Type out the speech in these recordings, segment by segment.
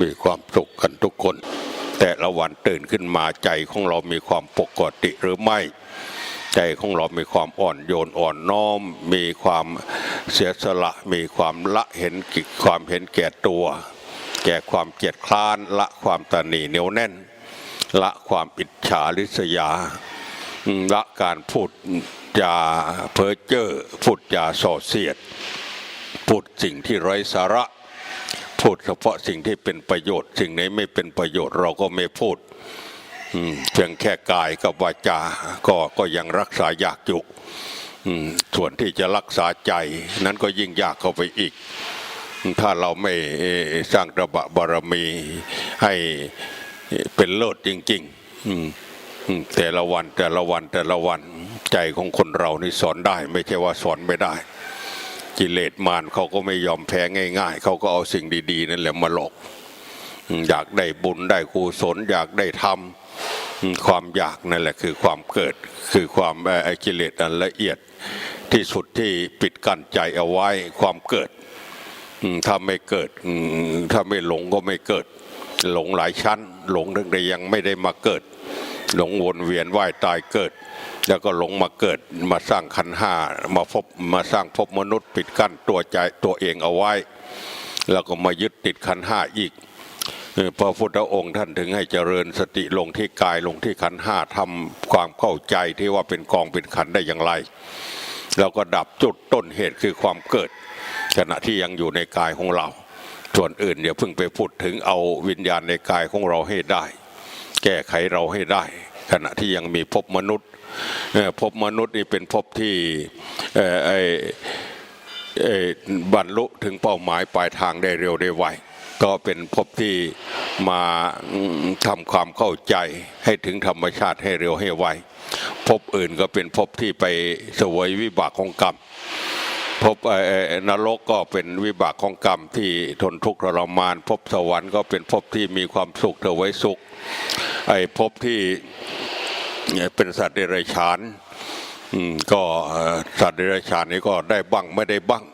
มีความสุขกันทุกคน แต่ละวันตื่นขึ้นมาใจของเรามีความปกติหรือไม่ ใจของเรามีความอ่อนโยนอ่อนน้อม มีความเสียสละ มีความละเห็นกิความเห็นแก่ตัว แก่ความเกียจคร้านละความตนีเหนียวแน่น ละความอิจฉาริษยาละการพูดจาเพ้อเจ้อพูดจาส่อเสียด พูดสิ่งที่ไร้สาระ พูดเฉพาะสิ่งที่เป็นประโยชน์ สิ่งไหนไม่เป็นประโยชน์เราก็ไม่พูดเพียงแค่กายกับวาจาก็ก็ยังรักษายากอยู่ส่วนที่จะรักษาใจนั้นก็ยิ่งยากเข้าไปอีก ถ้าเราไม่สร้างระบะบารมีให้เป็นเลิศจริงๆแต่ละวันแต่ละวันแต่ละวันใจของคนเรานี่สอนได้ ไม่ใช่ว่าสอนไม่ได้ กิเลสมารเขาก็ไม่ยอมแพ้ง่าย ๆ เขาก็เอาสิ่งดี ๆ นั่นแหละมาหลอกอยากได้บุญได้กุศลอยากได้ทำความอยากนั่นแหละคือความเกิด คือความไอ้กิเลสอันละเอียดที่สุดที่ปิดกั้นใจเอาไว้ความเกิดถ้าไม่เกิดถ้าไม่หลงก็ไม่เกิด หลงหลายชั้น หลงตั้งแต่ยังไม่ได้มาเกิด หลงวนเวียนว่ายตายเกิด แล้วก็หลงมาเกิดมาสร้างขันห้ามาพบมาสร้างภพมนุษย์ปิดกั้นตัวใจตัวเองเอาไว้ แล้วก็มายึดติดขันห้าอีกเออพระพุทธองค์ท่านถึงให้เจริญสติลงที่กายลงที่ขันห้าทำความเข้าใจที่ว่าเป็นกองเป็นขันได้อย่างไรแล้วก็ดับจุดต้นเหตุคือความเกิด ขณะที่ยังอยู่ในกายของเรา ส่วนอื่นอย่าเพิ่งไปพูดถึงเอาวิญญาณในกายของเราให้ได้ แก้ไขเราให้ได้ ขณะที่ยังมีภพมนุษย์เอ่อภพมนุษย์นี่เป็นภพที่บรรลุถึงเป้าหมายปลายทางได้เร็วได้ไวก็เป็นภพที่มาทำความเข้าใจให้ถึงธรรมชาติให้เร็วให้ไวภพอื่นก็เป็นภพที่ไปสวยวิบากของกรรมพบนรกก็เป็นวิบากของกรรมที่ทนทุกข์ทรมาน พบสวรรค์ก็เป็นภพที่มีความสุขเถว้สุข ไอ้ภพที่ เป็นสัตว์เดรัจฉานก็สัตว์เดรัจฉานนี้ก็ได้บ้างไม่ได้บ้าง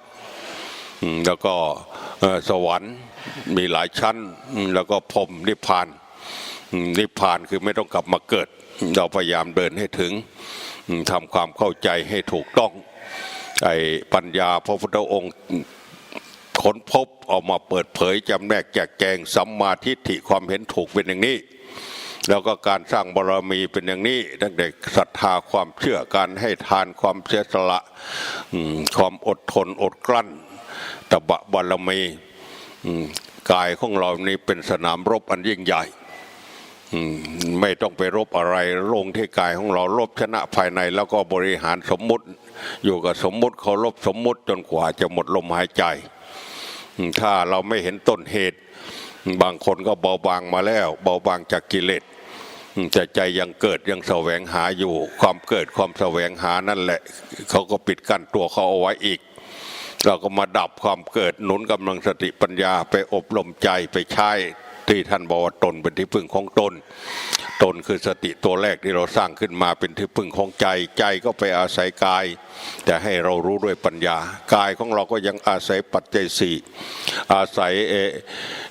แล้วก็สวรรค์มีหลายชั้น แล้วก็พรมนิพพาน นิพพานคือไม่ต้องกลับมาเกิด เราพยายามเดินให้ถึงทำความเข้าใจให้ถูกต้องไอ้ปัญญาพระพุทธองค์ค้นพบออกมาเปิดเผยจำแนกแจกแจงสัมมาทิฏฐิความเห็นถูกเป็นอย่างนี้ แล้วก็การสร้างบารมีเป็นอย่างนี้ตั้งแต่ศรัทธาความเชื่อการให้ทานความเสียสละความอดทนอดกลั้นตบะบารมีกายของเรานี่เป็นสนามรบอันยิ่งใหญ่ไม่ต้องไปรบอะไรลงที่กายของเรารบชนะภายใน แล้วก็บริหารสมมุติ อยู่กับสมมุติเคารพสมมุติจนกว่าจะหมดลมหายใจ ถ้าเราไม่เห็นต้นเหตุ บางคนก็เบาบางมาแล้ว เบาบางจากกิเลส แต่ใจยังเกิดยังแสวงหาอยู่ ความเกิดความแสวงหานั่นแหละเขาก็ปิดกั้นตัวเขาเอาไว้อีก เราก็มาดับความเกิดหนุนกำลังสติปัญญาไปอบรมใจไปใช้ที่ท่านบอกว่าตนเป็นที่พึ่งของตน ตนคือสติตัวแรกที่เราสร้างขึ้นมาเป็นที่พึ่งของใจ ใจก็ไปอาศัยกาย แต่ให้เรารู้ด้วยปัญญา กายของเราก็ยังอาศัยปัจจัยสี่อาศัยเอ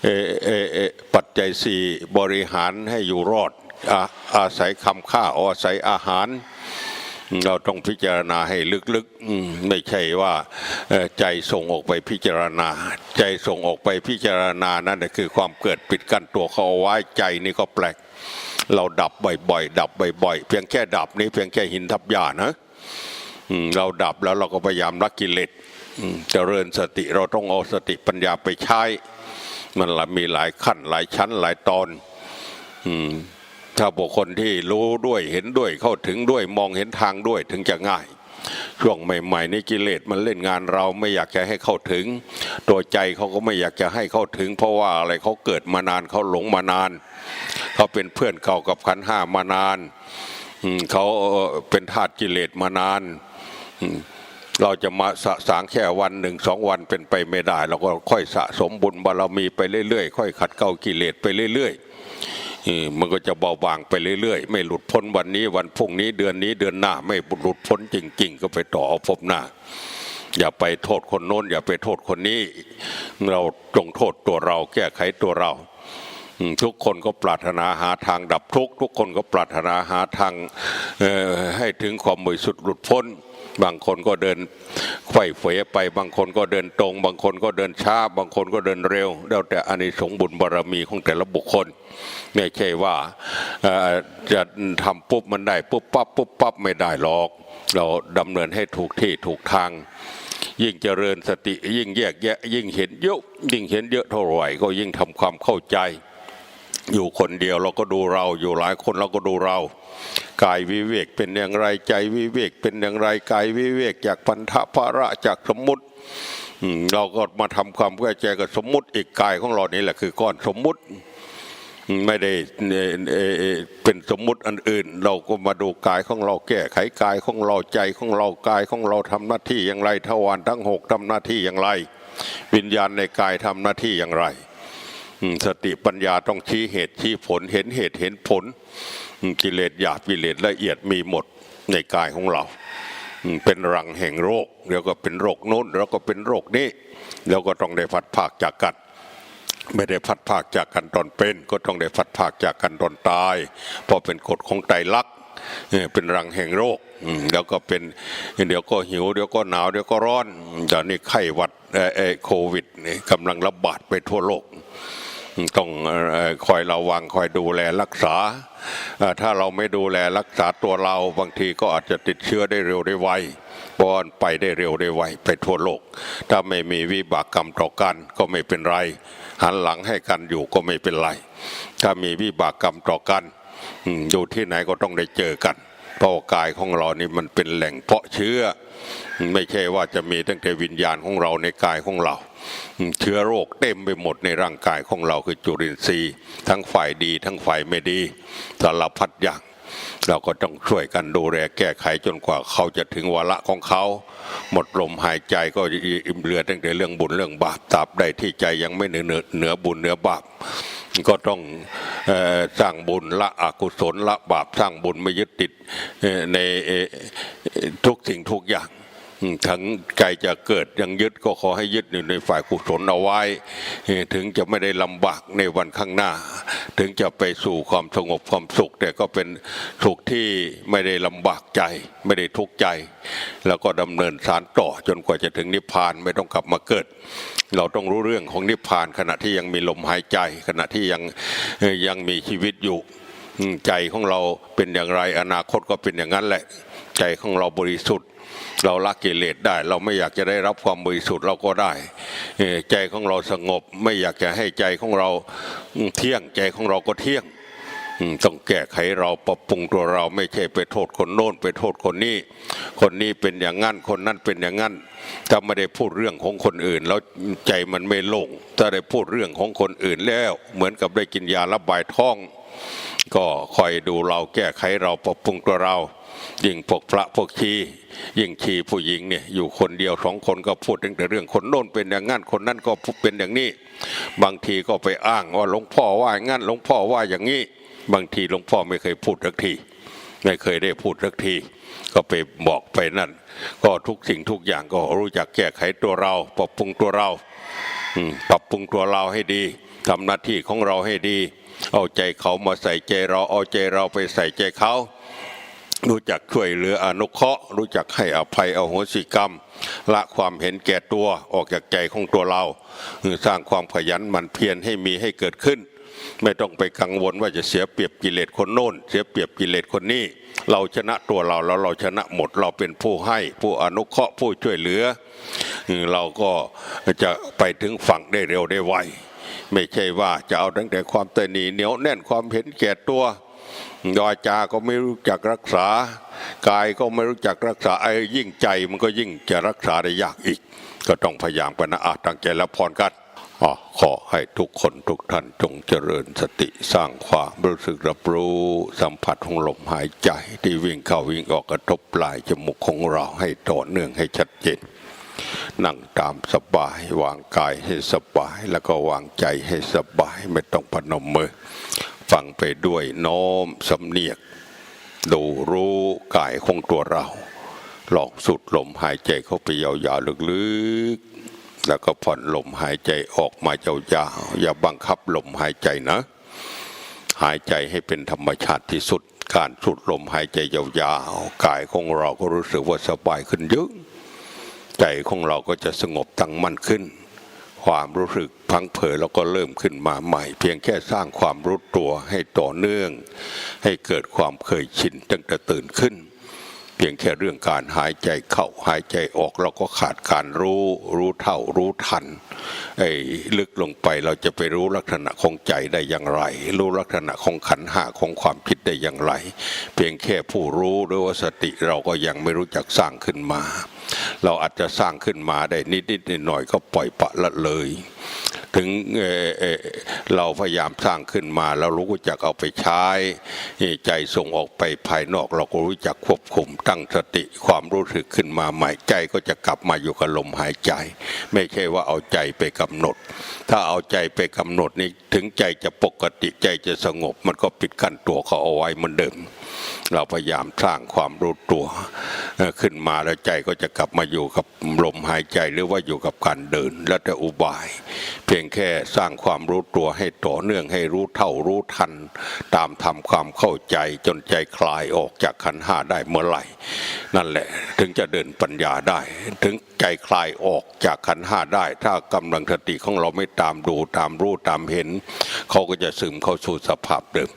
เอเอเอปัจจัยสี่บริหารให้อยู่รอด อาอาศัยคำข้าอาศัยอาหาร เราต้องพิจารณาให้ลึกๆไม่ใช่ว่าใจส่งออกไปพิจารณา ใจส่งออกไปพิจารณานั่นคือความเกิดปิดกั้นตัวเขาเอาไว้ใจนี่ก็แปลก เราดับบ่อยๆดับบ่อยๆเพียงแค่ดับนี้เพียงแค่หินทับหญ้านะเราดับแล้วเราก็พยายามรักกิเลสเจริญสติเราต้องเอาสติปัญญาไปใช้ มันละมีหลายขั้นหลายชั้นหลายตอน อืม ถ้าบุคคลที่รู้ด้วยเห็นด้วยเข้าถึงด้วยมองเห็นทางด้วยถึงจะง่าย ช่วงใหม่ๆนี่กิเลสมันเล่นงานเราไม่อยากจะให้เข้าถึง ตัวใจเขาก็ไม่อยากจะให้เข้าถึง เพราะว่าอะไรเขาเกิดมานานเขาหลงมานานเขาเป็นเพื่อนเก่ากับขันห้ามานานเขาเป็นทาสกิเลสมานานเราจะมาสะสางแค่วันหนึ่งสองวันเป็นไปไม่ได้ เราก็ค่อยสะสมบุญบารมีไปเรื่อยๆ ค่อยขัดเกลากิเลสไปเรื่อย ๆ มันก็จะเบาบางไปเรื่อยๆ ไม่หลุดพ้นวันนี้วันพรุ่งนี้เดือนนี้เดือนหน้าไม่หลุดพ้นจริง ๆ ก็ไปต่อเอาพบหน้า อย่าไปโทษคนโน้น อย่าไปโทษคนนี้ เราจงโทษตัวเรา แก้ไขตัวเรา ทุกคนก็ปรารถนาหาทางดับทุกทุกคนก็ปรารถนาหาทางให้ถึงความบริสุทธิ์หลุดพ้น บางคนก็เดินไขว่เขวไป บางคนก็เดินตรง บางคนก็เดินช้า บางคนก็เดินเร็ว แล้วแต่อานิสงส์บุญบารมีของแต่ละบุคคลไม่ใช่ว่าจะทำปุ๊บมันได้ปุ๊บปั๊บปุ๊บปั๊บไม่ได้หรอก เราดำเนินให้ถูกที่ถูกทางยิ่งเจริญสติยิ่งแยกแยะ ยิ่งเห็นเยอะยิ่งเห็นเยอะเท่าไหร่ก็ยิ่งทำความเข้าใจ อยู่คนเดียวเราก็ดูเราอยู่หลายคนเราก็ดูเรากายวิเวกเป็นอย่างไรใจวิเวกเป็นอย่างไรกายวิเวกจากพันธะภาระจากสมมุติเราก็มาทำความเข้าใจกับสมมุติอีกกายของเรานี่แหละคือก้อนสมมุติไม่ได้เป็นสมมุติอันอื่น เราก็มาดูกายของเราแก้ไขกายของเราใจของเรากายของเราทำหน้าที่อย่างไรทวารทั้งหกทำหน้าที่อย่างไร วิญญาณในกายทำหน้าที่อย่างไร สติปัญญาต้องชี้เหตุชี้ผลเห็นเหตุเห็นผลกิเลสหยาบกิเลสละเอียดมีหมดในกายของเรา เป็นรังแห่งโรคเดี๋ยวก็เป็นโรคโน้นแล้วก็เป็นโรคนี้แล้วก็ต้องได้พัดภาคจากกันไม่ได้พัดภาคจากกันตอนเป็น ก็ต้องได้พัดภาคจากกันตอนตายเพราะเป็นกฎของไตรลักษณ์เป็นรังแห่งโรคแล้วก็เป็นเดี๋ยวก็หิวเดี๋ยวก็หนาวเดี๋ยวก็ร้อนตอนนี้ไข้หวัดโควิดนี่กำลังระบาดไปทั่วโลก ต้องคอยระวังคอยดูแลรักษา ถ้าเราไม่ดูแลรักษาตัวเราบางทีก็อาจจะติดเชื้อได้เร็วได้ไวปอนไปได้เร็วได้ไวไปทั่วโลก ถ้าไม่มีวิบากกรรมต่อกันก็ไม่เป็นไร หันหลังให้กันอยู่ก็ไม่เป็นไร ถ้ามีวิบากกรรมต่อกันอยู่ที่ไหนก็ต้องได้เจอกันเพราะกายของเรานี่มันเป็นแหล่งเพาะเชื้อ ไม่ใช่ว่าจะมีตั้งแต่วิญญาณของเราในกายของเรา เชื้อโรคเต็มไปหมดในร่างกายของเราคือจุลินทรีย์ ทั้งฝ่ายดีทั้งฝ่ายไม่ดีสารพัดอย่างเราก็ต้องช่วยกันดูแลแก้ไขจนกว่าเขาจะถึงวาระของเขา หมดลมหายใจก็อิ่มเรือตั้งแต่เรื่องบุญเรื่องบาปตราบใดที่ใจยังไม่เหนือเหนือเหนือบุญเหนือบาปก็ต้องออสร้างบุญละอกุศลละบาปสร้างบุญไม่ยึดติดในทุกสิ่งทุกอย่าง ทั้งใจจะเกิดยังยึดก็ขอให้ยึดอยู่ในฝ่ายกุศลเอาไว้ ถึงจะไม่ได้ลำบากในวันข้างหน้า ถึงจะไปสู่ความสงบความสุข แต่ก็เป็นสุขที่ไม่ได้ลำบากใจ ไม่ได้ทุกข์ใจ แล้วก็ดำเนินสารต่อจนกว่าจะถึงนิพพานไม่ต้องกลับมาเกิด เราต้องรู้เรื่องของนิพพานขณะที่ยังมีลมหายใจ ขณะที่ยังยังมีชีวิตอยู่ใจของเราเป็นอย่างไรอนาคตก็เป็นอย่างนั้นแหละ ใจของเราบริสุทธิ์ เราละกิเลสได้ เราไม่อยากจะได้รับความบริสุทธิ์เราก็ได้ ใจของเราสงบ ไม่อยากจะให้ใจของเราเที่ยงใจของเราก็เที่ยงต้องแก้ไขเราปรับปรุงตัวเราไม่ใช่ไปโทษคนโน้นไปโทษคนนี้ คนนี้เป็นอย่างนั้นคนนั้นเป็นอย่างนั้นถ้าไม่ได้พูดเรื่องของคนอื่น แล้วใจมันไม่ลงถ้าได้พูดเรื่องของคนอื่นแล้ว เหมือนกับได้กินยาระบายท้อง ก็คอยดูเราแก้ไขเราปรับปรุงตัวเรา ยิ่งพวกพระพวกชียิ่งชีผู้หญิงเนี่ยอยู่คนเดียวสองคนก็พูดตั้งแต่เรื่องคนโน้นเป็นอย่างนั้นคนนั้นก็เป็นอย่างนี้ บางทีก็ไปอ้างว่าหลวงพ่อว่าอย่างนั้นหลวงพ่อว่าอย่างนี้ บางทีหลวงพ่อไม่เคยพูดสักทีไม่เคยได้พูดสักที ก็ไปบอกไปนั่น ก็ทุกสิ่งทุกอย่างก็รู้จักแก้ไขตัวเรา ปรับปรุงตัวเราปรับปรุงตัวเราให้ดีทำหน้าที่ของเราให้ดี เอาใจเขามาใส่ใจเราเอาใจเราไปใส่ใจเขา รู้จักช่วยเหลืออนุเคราะห์ รู้จักให้อภัยอโหสิกรรม ละความเห็นแก่ตัวออกจากใจของตัวเรา สร้างความขยันหมั่นเพียรให้มีให้เกิดขึ้น ไม่ต้องไปกังวลว่าจะเสียเปรียบกิเลสคนโน้น เสียเปรียบกิเลสคนนี้ เราชนะตัวเราแล้วเราชนะหมดเราเป็นผู้ให้ ผู้อนุเคราะห์ผู้ช่วยเหลือ เราก็จะไปถึงฝั่งได้เร็วได้ไวไม่ใช่ว่าจะเอาตั้งแต่ความตนีเหนียวแน่นความเห็นแก่ตัว วาจาก็ไม่รู้จักรักษากายก็ไม่รู้จักรักษาไอ้ยิ่งใจมันก็ยิ่งจะรักษาได้ยากอีก ก็ต้องพยายามกันนะอาตั้งใจรับพรกันอ๋อขอให้ทุกคนทุกท่านจงเจริญสติสร้างความรู้สึกรับรู้สัมผัสของลมหายใจ ที่วิ่งเข้าวิ่งออกกระทบปลายจมูกของเราให้ต่อเนื่องให้ชัดเจนนั่งตามสบายวางกายให้สบาย แล้วก็วางใจให้สบายไม่ต้องพนมมือ ฟังไปด้วยน้มสำเนียก ดูรู้กายของตัวเราลองสุดลมหายใจเข้าไปยาวๆลึกๆ แล้วก็ผ่อนลมหายใจออกมายาวๆอย่าบังคับลมหายใจนะ หายใจให้เป็นธรรมชาติที่สุด การสูดลมหายใจยาวๆกายของเราก็รู้สึกว่าสบายขึ้นเยอะใจของเราก็จะสงบตั้งมั่นขึ้น ความรู้สึกพังเผยแล้วก็เริ่มขึ้นมาใหม่ เพียงแค่สร้างความรู้ตัวให้ต่อเนื่อง ให้เกิดความเคยชินตั้งแต่ตื่นขึ้น เพียงแค่เรื่องการหายใจเข้าหายใจออกเราก็ขาดการรู้รู้เท่ารู้ทันไอ้ลึกลงไปเราจะไปรู้ลักษณะของใจได้อย่างไร รู้ลักษณะของขันหาของความคิดได้อย่างไร เพียงแค่ผู้รู้หรือว่าสติเราก็ยังไม่รู้จักสร้างขึ้นมา เราอาจจะสร้างขึ้นมาได้นิดนิดหน่อยก็ปล่อยปละละเลย ถึงเเเราพยายามสร้างขึ้นมาเรารู้จักเอาไปใช้ใจส่งออกไปภายนอก เราก็รู้จักควบคุมตั้งสติความรู้สึกขึ้นมาใหม่ใจก็จะกลับมาอยู่กับลมหายใจ ไม่ใช่ว่าเอาใจไปกำหนด ถ้าเอาใจไปกำหนดนี่ถึงใจจะปกติใจจะสงบ มันก็ปิดกั้นตัวเขาเอาไว้เหมือนเดิมเราพยายามสร้างความรู้ตัวขึ้นมาแล้วใจก็จะกลับมาอยู่กับลมหายใจหรือว่าอยู่กับการเดินและแต่อุบาย เพียงแค่สร้างความรู้ตัวให้ต่อเนื่องให้รู้เท่ารู้ทัน ตามทำความเข้าใจจนใจคลายออกจากขันห้าได้เมื่อไหร่ นั่นแหละถึงจะเดินปัญญาได้ ถึงใจคลายออกจากขันห้าได้ ถ้ากำลังสติของเราไม่ตามดูตามรู้ตามเห็น เขาก็จะซึมเข้าสู่สภาพเดิม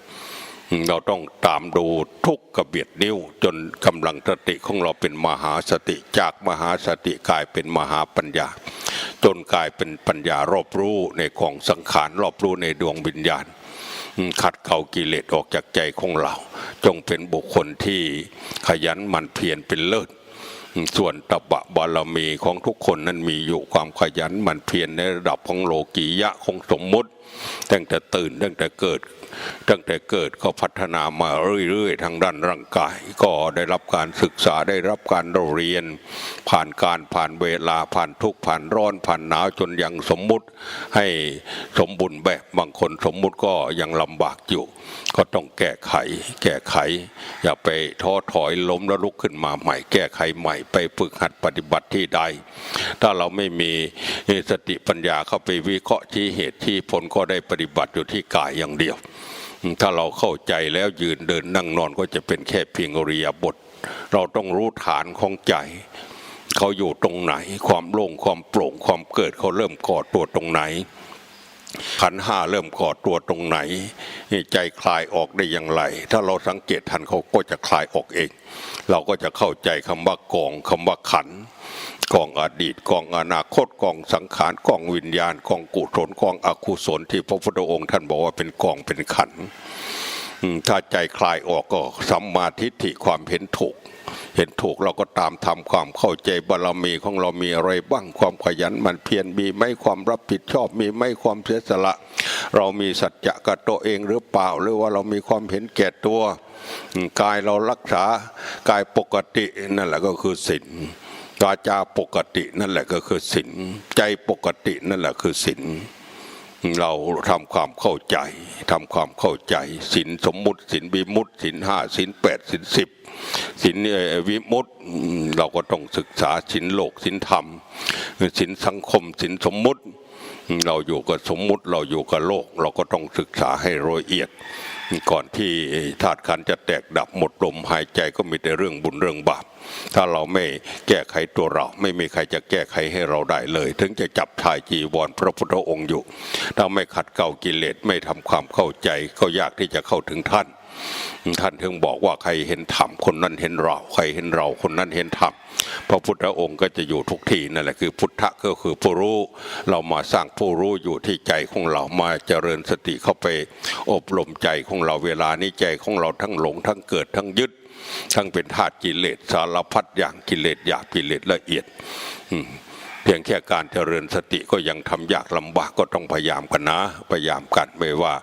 เราต้องตามดูทุกกระเบียดนิ้ว จนกำลังสติของเราเป็นมหาสติจากมหาสติกลายเป็นมหาปัญญา จนกลายเป็นปัญญารอบรู้ในของสังขารรอบรู้ในดวงวิญญาณ ขัดเกลากิเลสออกจากใจของเรา จงเป็นบุคคลที่ขยันหมั่นเพียรเป็นเลิศส่วนตบะบารมีของทุกคนนั้นมีอยู่ความขยันหมั่นเพียรในระดับของโลกียะของสมมติ ตั้งแต่ตื่นตั้งแต่เกิด ตั้งแต่เกิดก็พัฒนามาเรื่อยๆ ทางด้านร่างกาย ก็ได้รับการศึกษาได้รับการเรียน ผ่านการผ่านเวลาผ่านทุกผ่านร้อนผ่านหนาวจนยังสมมุติให้สมบูรณ์แบบบางคนสมมุติก็ยังลำบากอยู่ ก็ต้องแก้ไข แก้ไข อย่าไปท้อถอยล้มแล้วลุกขึ้นมาใหม่ แก้ไขใหม่ไปฝึกหัดปฏิบัติที่ใด ถ้าเราไม่มีสติปัญญาเข้าไปวิเคราะห์ชี้เหตุที่ผลก็็ได้ปฏิบัติอยู่ที่กายอย่างเดียว ถ้าเราเข้าใจแล้วยืนเดินนั่งนอนก็จะเป็นแค่เพียงอริยบท เราต้องรู้ฐานของใจเขาอยู่ตรงไหน ความโล่งความโปร่งความเกิดเขาเริ่มก่อตัวตรงไหน ขันห้าเริ่มก่อตัวตรงไหน ใจคลายออกได้อย่างไร ถ้าเราสังเกตทันเขาก็จะคลายออกเอง เราก็จะเข้าใจคำว่ากองคำว่าขันกองอดีตกองอนาคตกองสังขารกองวิญญาณกองกุศลกองอกุศลที่พระพุทธองค์ท่านบอกว่าเป็นกองเป็นขัน ถ้าใจคลายออกก็สัมมาทิฏฐิความเห็นถูก เห็นถูกเราก็ตามทำความเข้าใจบารมีของเรามีอะไรบ้างความขยันมันเพียรมีไหมความรับผิดชอบมีไหมความเสียสละ เรามีสัจจะกับตัวเองหรือเปล่า หรือว่าเรามีความเห็นแก่ตัวกายเรารักษากายปกตินั่นแหละก็คือศีลวาจาปกตินั่นแหละก็คือศีลใจปกตินั่นแหละคือศีล เราทำความเข้าใจทำความเข้าใจสินสมมุติสินวิมุติสินห้าสินแปดสินสิบสินเอวิมุติเราก็ต้องศึกษาสินโลกสินธรรมสินสังคมสินสมมุติ เราอยู่กับสมมุติเราอยู่กับโลก เราก็ต้องศึกษาให้ละเอียด ก่อนที่ธาตุขันจะแตกดับหมดลมหายใจก็มีแต่เรื่องบุญเรื่องบาป ถ้าเราไม่แก้ไขตัวเรา ไม่มีใครจะแก้ไขให้เราได้เลย ถึงจะจับทายจีวรพระพุทธองค์อยู่ ถ้าไม่ขัดเกลากิเลสไม่ทำความเข้าใจก็ยากที่จะเข้าถึงท่านท่านถึงบอกว่าใครเห็นธรรมคนนั้นเห็นเรา ใครเห็นเราคนนั้นเห็นธรรมพระพุทธองค์ก็จะอยู่ทุกที่นั่นแหละคือพุทธะก็คือผู้รู้เรามาสร้างผู้รู้อยู่ที่ใจของเรามาเจริญสติเข้าไป อบรมใจของเราเวลานี้ใจของเราทั้งหลงทั้งเกิดทั้งยึด ทั้งเป็นธาตุกิเลสสารพัดอย่างกิเลสหยาบกิเลสละเอียดเพียงแค่การเจริญสติก็ยังทำยากลำบากก็ต้องพยายามกันนะ พยายามกันไม่ว่า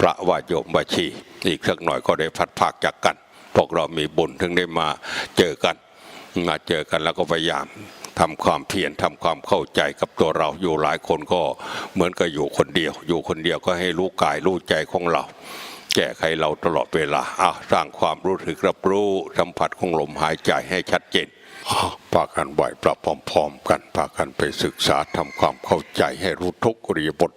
พระว่าโยมบาชีอีกสักหน่อยก็ได้พัดภาคจากกัน พวกเรามีบุญถึงได้มาเจอกัน มาเจอกันแล้วก็พยายามทำความเพียรทำความเข้าใจกับตัวเราอยู่หลายคนก็เหมือนกับอยู่คนเดียว อยู่คนเดียวก็ให้รู้กายรู้ใจของเรา แก้ไขเราตลอดเวลาอะสร้างความรู้สึกรับรู้สัมผัสของลมหายใจให้ชัดเจนพากันไหวประพร้อมๆกันพากันไปศึกษาทำความเข้าใจให้รู้ทุกเริยบท